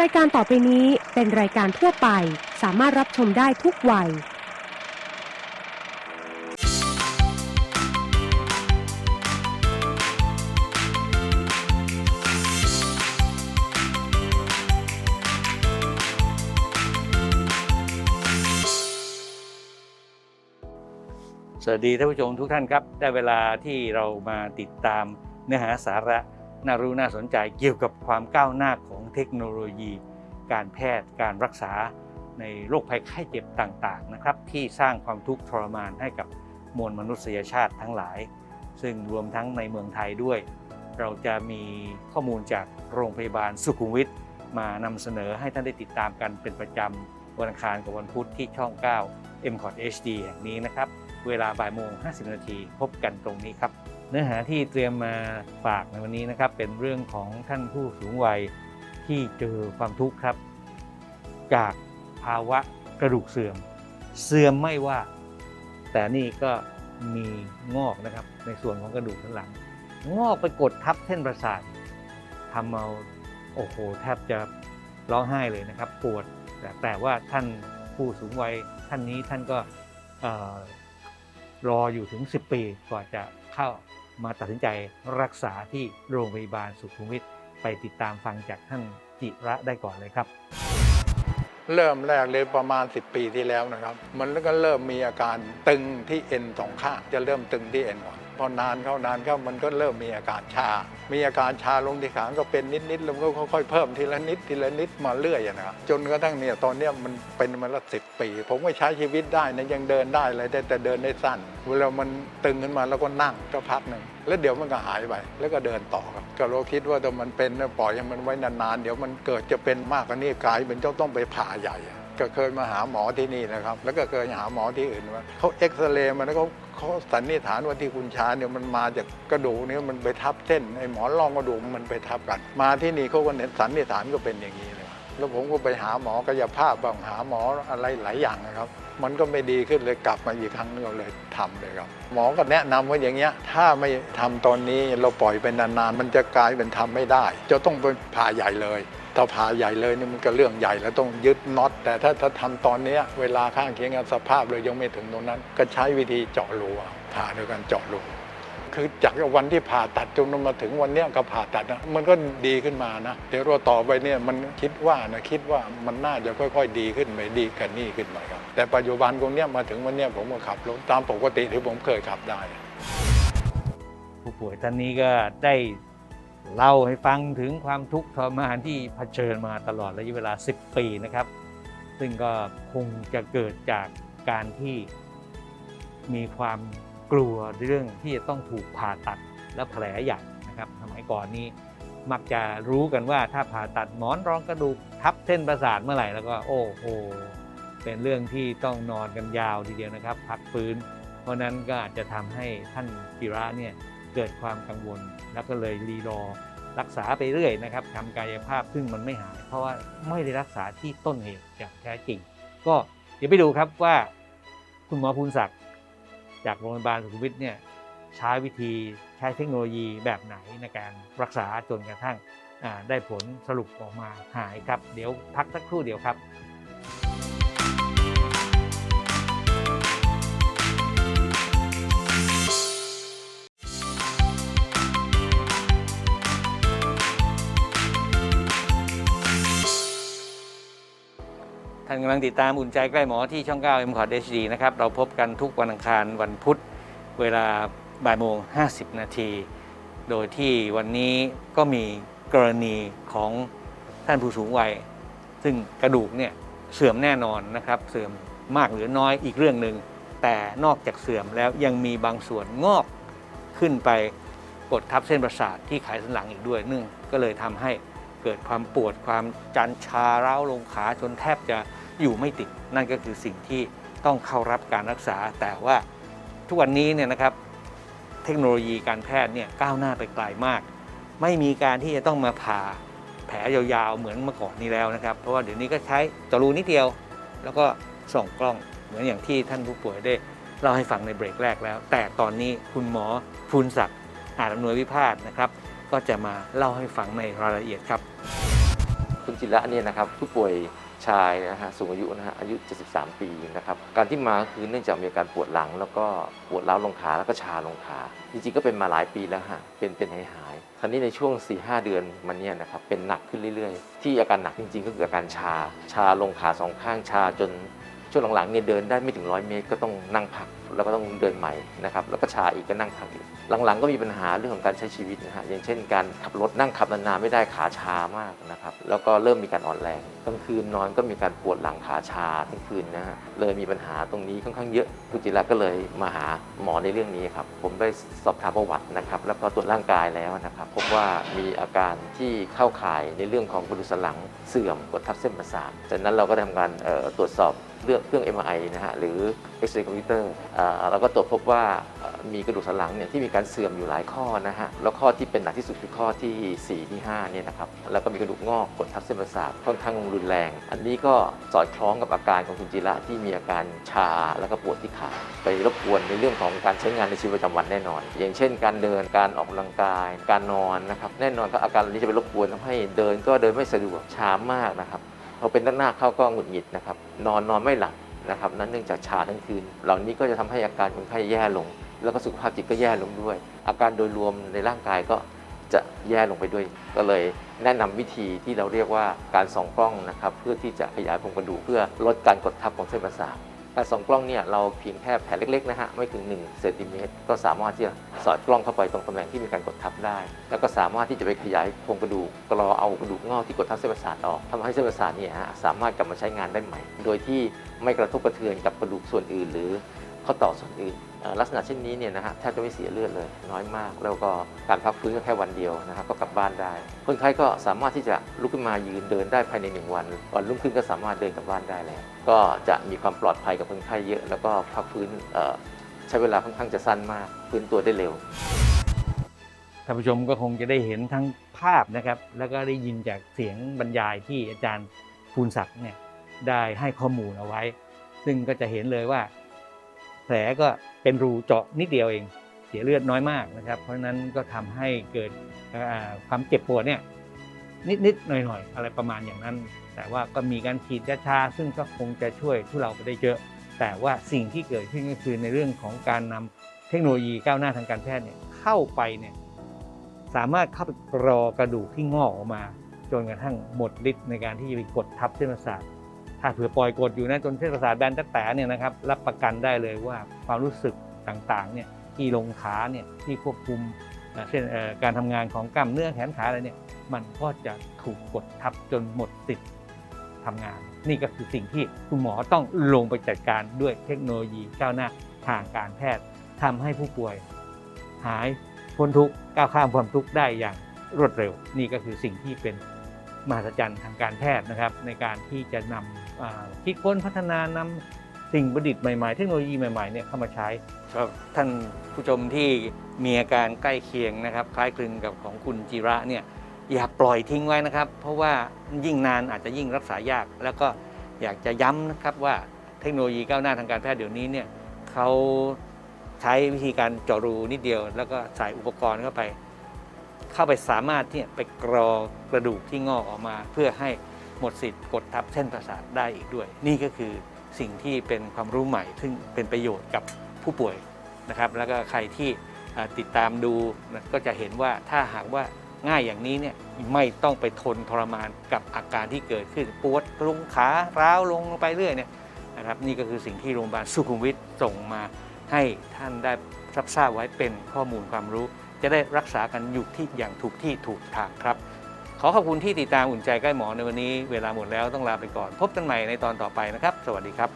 รายการต่อไปนี้เป็นรายการทั่วไป สามารถรับชมได้ทุกวัย สวัสดีท่านผู้ชมทุกท่านครับ ได้เวลาที่เรามาติดตามเนื้อหาสาระ น่ารู้น่าสนใจเกี่ยวกับความก้าวหน้าของเทคโนโลยี การแพทย์การรักษาในโรคภัยไข้เจ็บต่างๆนะครับที่สร้างความทุกข์ทรมานให้กับมวลมนุษยชาติทั้งหลาย ซึ่งรวมทั้งในเมืองไทยด้วย เราจะมีข้อมูลจากโรงพยาบาลสุขุมวิทมานำเสนอให้ท่านได้ติดตามกันเป็นประจำวันอังคารกับวันพุธที่ช่อง 9 m c o t HD แห่งนี้นะครับ เวลาบ่ายโมง 50 นาทีพบกันตรงนี้ครับ เนื้อหาที่เตรียมมาฝากในวันนี้นะครับ เป็นเรื่องของท่านผู้สูงวัยที่เจอความทุกข์ครับ จากภาวะกระดูกเสื่อม เสื่อมไม่ว่า แต่นี่ก็มีงอกนะครับ ในส่วนของกระดูกสันหลัง งอกไปกดทับเส้นประสาททำเอาโอ้โหแทบจะร้องไห้เลยนะครับ ปวดแต่แต่ว่าท่านผู้สูงวัยท่านนี้ท่านก็รออยู่ถึง 10 ปีกว่าจะ เข้ามาตัดสินใจรักษาที่โรงพยาบาลสุขุมวิทไปติดตามฟังจากท่านจิระได้ก่อนเลยครับ เริ่มแรกเลยประมาณ 10 ปีที่แล้วนะครับ มันก็เริ่มมีอาการตึงที่เอ็นสองข้างจะเริ่มตึงที่เอ็นก่อน พอนานเข้านานเข้ามันก็เริ่มมีอาการชา มีอาการชาลงที่ขาก็เป็นนิดๆแล้วก็ค่อยๆเพิ่มทีละนิดทีละนิดมาเรื่อยอะนะครับจนกระทั่งเนี่ยตอนเนี้ยมันเป็นมาละสิบปี ผมก็ใช้ชีวิตได้นะยังเดินได้เลยแต่แต่เดินได้สั้น เวลามันตึงขึ้นมาแล้วก็นั่งก็พักหนึ่งแล้วเดี๋ยวมันก็หายไปแล้วก็เดินต่อครับก็เราคิดว่าถ้ามันเป็นปล่อยให้มันไว้นานๆเดี๋ยวมันเกิดจะเป็นมากกว่านี้กลายเป็นเจ้าต้องไปผ่าใหญ่ ก็เคยมาหาหมอที่นี่นะครับ แล้วก็เคยหาหมอที่อื่นว่าเขาเอ็กซเรย์มาแล้วเขาเขาสันนิษฐานว่าที่คุณชาเนี่ยมันมาจากกระดูกเนี่ยมันไปทับเส้นไอ้หมอนรองกระดูกมันไปทับกัน มาที่นี่เขาก็เน้นสันนิษฐานก็เป็นอย่างนี้เลยแล้วผมก็ไปหาหมอกายภาพบ้างหาหมออะไรหลายอย่างนะครับ มันก็ไม่ดีขึ้นเลยกลับมาอีกครั้งนึงก็เลยทำเลยครับ หมอก็แนะนำว่าอย่างเงี้ย ถ้าไม่ทำตอนนี้เราปล่อยไปนานๆมันจะกลายเป็นทำไม่ได้ จะต้องไปผ่าใหญ่เลย ถ้าผ่าใหญ่เลยนี่มันก็เรื่องใหญ่แล้วต้องยึดน็อต แต่ถ้าถ้าทำตอนนี้เวลาข้างเคียงกันสภาพเลยยังไม่ถึงตรงนั้น ก็ใช้วิธีเจาะรูผ่าโดยการเจาะรูคือจากวันที่ผ่าตัดจนมาถึงวันนี้ก็ผ่าตัดนะมันก็ดีขึ้นมานะเดี๋ยวเราต่อไปเนี่ยมันคิดว่านะคิดว่ามันน่าจะค่อย ๆ ดีขึ้นไปดีกันนี่ขึ้นไปครับแต่ปัจจุบันตรงเนี้ยมาถึงวันเนี้ยผมก็ขับรถตามปกติที่ผมเคยขับได้ ผู้ป่วยท่านนี้ก็ได้ เล่าให้ฟังถึงความทุกข์ทรมานที่เผชิญมาตลอดระยะเวลา 10 ปีนะครับ ซึ่งก็คงจะเกิดจากการที่มีความกลัวเรื่องที่จะต้องถูกผ่าตัดและแผลใหญ่นะครับสมัยก่อนนี้มักจะรู้กันว่าถ้าผ่าตัดหมอนรองกระดูกทับเส้นประสาทเมื่อไหร่แล้วก็โอ้โหเป็นเรื่องที่ต้องนอนกันยาวทีเดียวนะครับ พักฟื้น เพราะนั้นก็อาจจะทำให้ท่านจิระเนี่ย เกิดความกังวล แล้วก็เลยรีรอรักษาไปเรื่อยนะครับทำกายภาพซึ่งมันไม่หาย เพราะว่าไม่ได้รักษาที่ต้นเหตุอย่างแท้จริง ก็เดี๋ยวไปดูครับว่าคุณหมอภูนศักดิ์จากโรงพยาบาลสุขุมวิทเนี่ยใช้วิธีใช้เทคโนโลยีแบบไหนในการรักษาจนกระทั่งได้ผลสรุปออกมาหายครับ เดี๋ยวพักสักครู่เดียวครับ ท่านกำลังติดตามอุ่นใจใกล้หมอที่ช่อง 9 m c o t HD นะครับ เราพบกันทุกวันอังคารวันพุธเวลาบ่ายโมง 50 นาที โดยที่วันนี้ก็มีกรณีของท่านผู้สูงวัย ซึ่งกระดูกเนี่ยเสื่อมแน่นอนนะครับ เสื่อมมากหรือน้อยอีกเรื่องหนึ่ง แต่นอกจากเสื่อมแล้วยังมีบางส่วนงอกขึ้นไปกดทับเส้นประสาทที่ไขสันหลังอีกด้วยนึ่งก็เลยทำให้ เกิดความปวดความจันชาเร้าวลงขาจนแทบจะอยู่ไม่ติด นั่นก็คือสิ่งที่ต้องเข้ารับการรักษา แต่ว่าทุกวันนี้เนี่ยนะครับเทคโนโลยีการแพทย์เนี่ยก้าวหน้าไปไกลมาก ไม่มีการที่จะต้องมาผ่าแผลยาวๆเหมือนเมื่อก่อนนี้แล้วนะครับ เพราะว่าเดี๋ยวนี้ก็ใช้จรูนิดเดียว แล้วก็ส่องกล้องเหมือนอย่างที่ท่านผู้ป่วยได้เล่าให้ฟังในเบรกแรกแล้ว แต่ตอนนี้คุณหมอภูนศักดิ์อาจอำนวยวิพาสนะครับ ก็จะมาเล่าให้ฟังในรายละเอียดครับ คุณจิระเนี่ยนะครับผู้ป่วยชายนะฮะสูงอายุนะฮะอายุ 73 ปีนะครับการที่มาคือเนื่องจากมีอาการปวดหลัง แล้วก็ปวดร้าวลงขาแล้วก็ชาลงขาจริงๆก็เป็นมาหลายปีแล้วฮะเป็นเป็นหายหายๆคราวนี้ในช่วง 4-5 เดือนมันเนี่ยนะครับเป็นหนักขึ้นเรื่อยๆ ที่อาการหนักจริงๆ ก็คืออาการชาชาลงขาสองข้างชาจน ช่วงหลังๆเนี่ยเดินได้ไม่ถึงร้อยเมตรก็ต้องนั่งพักแล้วก็ต้องเดินใหม่นะครับแล้วก็ชาอีกก็นั่งพักอีกหลังๆ ก็มีปัญหาเรื่องของการใช้ชีวิตนะฮะอย่างเช่น การขับรถนั่งขับนานๆไม่ได้ขาชามากนะครับแล้วก็เริ่มมีการอ่อนแรงกลางคืนนอนก็มีการปวดหลังขาชาทั้งคืนนะฮะเลยมีปัญหาตรงนี้ค่อนข้างเยอะคุณจิระก็เลยมาหาหมอในเรื่องนี้ครับผมได้สอบถามประวัตินะครับแล้วก็ตรวจร่างกายแล้วนะครับพบว่ามีอาการที่เข้าข่ายในเรื่องของกระดูกสันหลังเสื่อมกดทับเส้นประสาทจากนั้นเราก็ทำการตรวจสอบ เรื่องเครื่อง MRI นะฮะหรือเอ็กซเรย์คอมพิวเตอร์เราก็ตรวจพบว่ามีกระดูกสันหลังเนี่ยที่มีการเสื่อมอยู่หลายข้อนะฮะแล้วข้อที่เป็นหนักที่สุดคือข้อที่ 4 ที่5เนี่ยนะครับแล้วก็มีกระดูกงอกกดทับเส้นประสาทค่อนข้างรุนแรง อันนี้ก็สอดคล้องกับอาการของคุณจิระที่มีอาการชาแล้วก็ปวดที่ขาไปรบกวนในเรื่องของการใช้งานในชีวิตประจำวันแน่นอน อย่างเช่น การเดินการออกกำลังกาย การนอนนะครับแน่นอนก็อาการนี้จะไปรบกวนทำให้เดินก็เดินไม่สะดวกชามากนะครับ พอเป็นหน้าเข้าก็หงุดหงิดนะครับ นอนนอนไม่หลับนะครับนั่นเนื่องจากชาทั้งคืน เหล่านี้ก็จะทำให้อาการคนไข้แย่ลง แล้วก็สุขภาพจิตก็แย่ลงด้วย อาการโดยรวมในร่างกายก็จะแย่ลงไปด้วย ก็เลยแนะนำวิธีที่เราเรียกว่าการส่องกล้องนะครับ เพื่อที่จะขยายโครงกระดูกเพื่อลดการกดทับของเส้นประสาท การส่องกล้องเนี่ยเราเพียงแค่แผ่นเล็กๆนะฮะไม่ถึง1เซนติเมตรก็สามารถที่จะสอดกล้องเข้าไปตรงตำแหน่งที่มีการกดทับได้ แล้วก็สามารถที่จะไปขยายโครงกระดูกกรอเอากระดูกงอกที่กดทับเส้นประสาทออกทำให้เส้นประสาทเนี่ยฮะสามารถกลับมาใช้งานได้ใหม่ โดยที่ไม่กระทบกระเทือนกับกระดูกส่วนอื่น หรือ ข้อต่อส่วนอื่นลักษณะเช่นนี้เนี่ยนะฮะแทบจะไม่เสียเลือดเลยน้อยมาก แล้วก็การพักฟื้นก็แค่วันเดียวนะครับก็กลับบ้านได้ คนไข้ก็สามารถที่จะลุกขึ้นมายืนเดินได้ภายในหนึ่งวัน วันรุ่งขึ้นก็สามารถเดินกลับบ้านได้แล้ว ก็จะมีความปลอดภัยกับคนไข้เยอะ แล้วก็พักฟื้นใช้เวลาค่อนข้างจะสั้นมากฟื้นตัวได้เร็วท่านผู้ชมก็คงจะได้เห็นทั้งภาพนะครับ แล้วก็ได้ยินจากเสียงบรรยายที่อาจารย์ภูนศักดิ์เนี่ยได้ให้ข้อมูลเอาไว้ ซึ่งก็จะเห็นเลยว่า ลก็เป็นรูเจาะนิดเดียวเอง เสียเลือดน้อยมากนะครับ เพราะฉะนั้นก็ทำให้เกิดความเจ็บปวดเนี่ยนิดๆหน่อยๆ อะไรประมาณอย่างนั้น แต่ว่าก็มีการฉีดยาชา ซึ่งก็คงจะช่วยทุเราไปได้เยอะ แต่ว่าสิ่งที่เกิดขึ้นก็คือในเรื่องของการนำเทคโนโลยีก้าวหน้าทางการแพทย์เนี่ยเข้าไปเนี่ยสามารถเข้าไปรอกระดูกที่งอกออกมา จนกระทั่งหมดฤทธิ์ในการที่จะไปกดทับเส้นประสาท ถ้าเผื่อปล่อยกดอยู่นะจนเส้นประสาทแบนแต่เนี่ยนะครับรับประกันได้เลยว่าความรู้สึกต่างๆเนี่ยที่ลงขาเนี่ยที่ควบคุมเอ่อเส้นการทำงานของกล้ามเนื้อแขนขาอะไรเนี่ยมันก็จะถูกกดทับจนหมดสิทธิ์ทำงาน นี่ก็คือสิ่งที่คุณหมอต้องลงไปจัดการด้วยเทคโนโลยีก้าวหน้าทางการแพทย์ทำให้ผู้ป่วย หายพ้นทุกข์ก้าวข้ามความทุกข์ได้อย่างรวดเร็ว นี่ก็คือสิ่งที่เป็นมหัศจรรย์ทางการแพทย์นะครับ ในการที่จะนำอ่า คิดค้นพัฒนานำสิ่งประดิษฐ์ใหม่ๆ เทคโนโลยีใหม่ๆเนี่ยเข้ามาใช้ครับท่านผู้ชมที่มีอาการใกล้เคียงนะครับ คล้ายคลึงกับของคุณจิระเนี่ยอย่าปล่อยทิ้งไว้นะครับ เพราะว่ายิ่งนานอาจจะยิ่งรักษายาก แล้วก็อยากจะย้ำนะครับว่าเทคโนโลยีก้าวหน้าทางการแพทย์เดี๋ยวนี้เนี่ยเขาใช้วิธีการเจาะรูนิดเดียว แล้วก็ใส่อุปกรณ์เข้าไป เข้าไปสามารถที่ไปกรอกระดูกที่งอกออกมา เพื่อให้ หมดสิทธิ์กดทับเส้นประสาทได้อีกด้วย นี่ก็คือสิ่งที่เป็นความรู้ใหม่ ซึ่งเป็นประโยชน์กับผู้ป่วยนะครับแล้วก็ใครที่ติดตามดูก็จะเห็นว่าถ้าหากว่าง่ายอย่างนี้เนี่ยไม่ต้องไปทนทรมานกับอาการที่เกิดขึ้นปวดลงขาร้าวลงไปเรื่อยเนี่ยนะครับนี่ก็คือสิ่งที่โรงพยาบาลสุขุมวิทส่งมาให้ท่านได้รับทราบไว้เป็นข้อมูลความรู้ จะได้รักษากันอยู่ที่อย่างถูกที่ถูกทางครับ ขอขอบคุณที่ติดตามอุ่นใจใกล้หมอในวันนี้เวลาหมดแล้วต้องลาไปก่อน พบกันใหม่ในตอนต่อไปนะครับ สวัสดีครับ